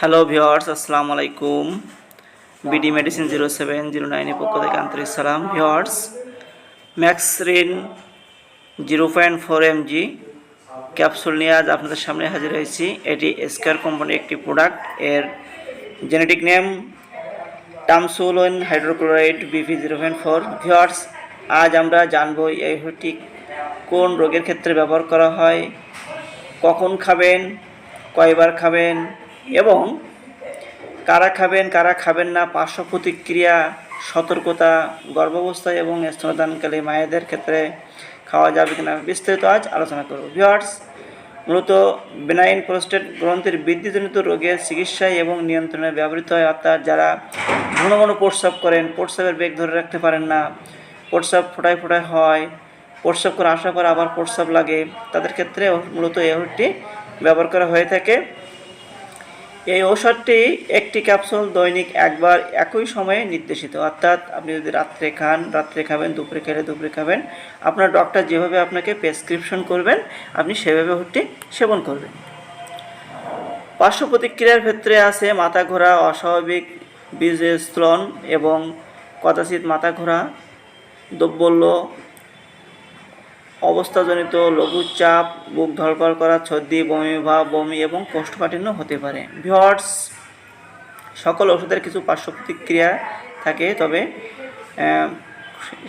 Hello viewers আসসালামু আলাইকুম BD medicine zero seven zero নাইনের পক্ষ থেকে আন্তরিক সালাম। Viewers Maxrin zero point four M G capsule নিয়ে আজ আপনাদের সামনে হাজির হয়েছি। এটি স্কোয়ার কোম্পানির একটি প্রোডাক্টের generic name tamsulosin hydrochloride BP zero point four viewers আজ আমরা জানব এই কোন রোগের ক্ষেত্রে ব্যবহার করা হয়, কখন খাবেন, কয়বার খাবেন এবং কারা খাবেন কারা খাবেন না, পার্শ্ব প্রতিক্রিয়া, সতর্কতা গর্ভাবস্থায় এবং স্তনদানকালী মায়েদের ক্ষেত্রে খাওয়া যাবে কিনা বিস্তারিত আজ আলোচনা করব। ভিওয়ার্স মূলত বেনাইন প্রোস্টেট গ্রন্থের বৃদ্ধিজনিত রোগের চিকিৎসায় এবং নিয়ন্ত্রণে ব্যবহৃত হয়, অর্থাৎ যারা ঘন ঘন প্রস্রাব করেন, প্রস্রাবের বেগ ধরে রাখতে পারেন না, প্রস্রাব ফোটায় ফোটায় হয়, প্রস্রাব করে আসার পর আবার প্রস্রাব লাগে, তাদের ক্ষেত্রে মূলত এই ওষুধটি ব্যবহার করা হয়ে থাকে। এই ঔষধটি একটি ক্যাপসুল দৈনিক একবার একই সময়ে নির্দেশিত। অর্থাৎ আপনি যদি রাত্রে খান, রাত্রে খাবেন, দুপুরে খেলে দুপুরে খাবেন, আপনার ডক্টর যেভাবে আপনাকে প্রেসক্রিপশন করবেন, আপনি সেভাবে ওষুধটি সেবন করবেন। পার্শ্ব প্রতিক্রিয়ার ক্ষেত্রে আছে মাথা ঘোরা, অস্বাভাবিক বীজের বীজস্খলন এবং কদাচিৎ মাথা ঘোরা দৌর্বল্য অবস্থাজনিত লঘুচাপ, বুক ধরপড় করা, সর্দি, বমি, ভাব, বমি এবং কোষ্ঠকাঠিন্য হতে পারে। ভিওয়ার্স, সকল ওষুধের কিছু পার্শ্ব প্রতিক্রিয়া থাকে, তবে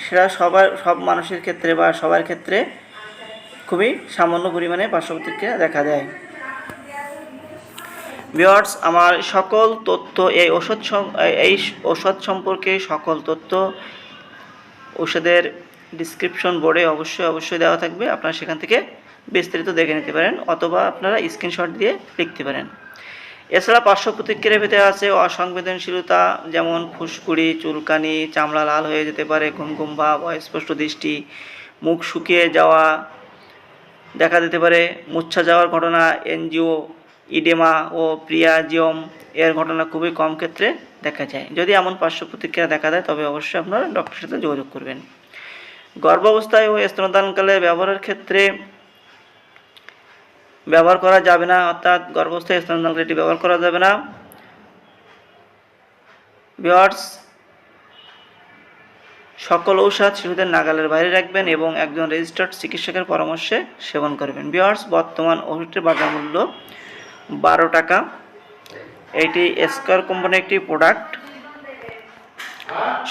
সেটা সবার, সব মানুষের ক্ষেত্রে বা সবার ক্ষেত্রে খুবই সামান্য পরিমাণে পার্শ্ব প্রতিক্রিয়া দেখা দেয়। ভিওয়ার্স, আমার সকল তথ্য এই ওষুধ এই ওষুধ সম্পর্কে সকল তথ্য ওষুধের ডিসক্রিপশন বোর্ডে অবশ্যই অবশ্যই দেওয়া থাকবে। আপনারা সেখান থেকে বিস্তারিত দেখে নিতে পারেন অথবা আপনারা স্ক্রিনশট দিয়ে লিখতে পারেন। এছাড়া পার্শ্ব প্রতিক্রিয়ার ভেতরে আছে অসংবেদনশীলতা, যেমন ফুসকুড়ি, চুলকানি, চামড়া লাল হয়ে যেতে পারে ঘুম ঘুম ভাব, অস্পষ্ট দৃষ্টি, মুখ শুকিয়ে যাওয়া দেখা দিতে পারে, মুচ্ছা যাওয়ার ঘটনা, এনজিও, ইডেমা ও প্রিয়াজিয়ম এর ঘটনা খুবই কম ক্ষেত্রে দেখা যায়। যদি এমন পার্শ্ব প্রতিক্রিয়া দেখা দেয়, তবে অবশ্যই আপনারা ডক্টরের সাথে যোগাযোগ করবেন। গর্ভাবস্থায় ও স্তনদানকালে ব্যবহারের ক্ষেত্রে ব্যবহার করা যাবে না, অর্থাৎ গর্ভাবস্থায় স্তনদানকালে এটি ব্যবহার করা যাবে না। বিয়ার্স সকল ঔষধ শিশুদের নাগালের বাইরে রাখবেন এবং একজন রেজিস্টার্ড চিকিৎসকের পরামর্শে সেবন করবেন। বিয়ার্স বর্তমান ওষুধটির বাজার মূল্য বারো টাকা। এটি স্কোয়ার কোম্পানির একটি প্রোডাক্ট।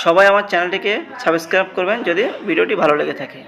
সবাই আমার চ্যানেলটিকে সাবস্ক্রাইব করবেন যদি ভিডিওটি ভালো লেগে থাকে।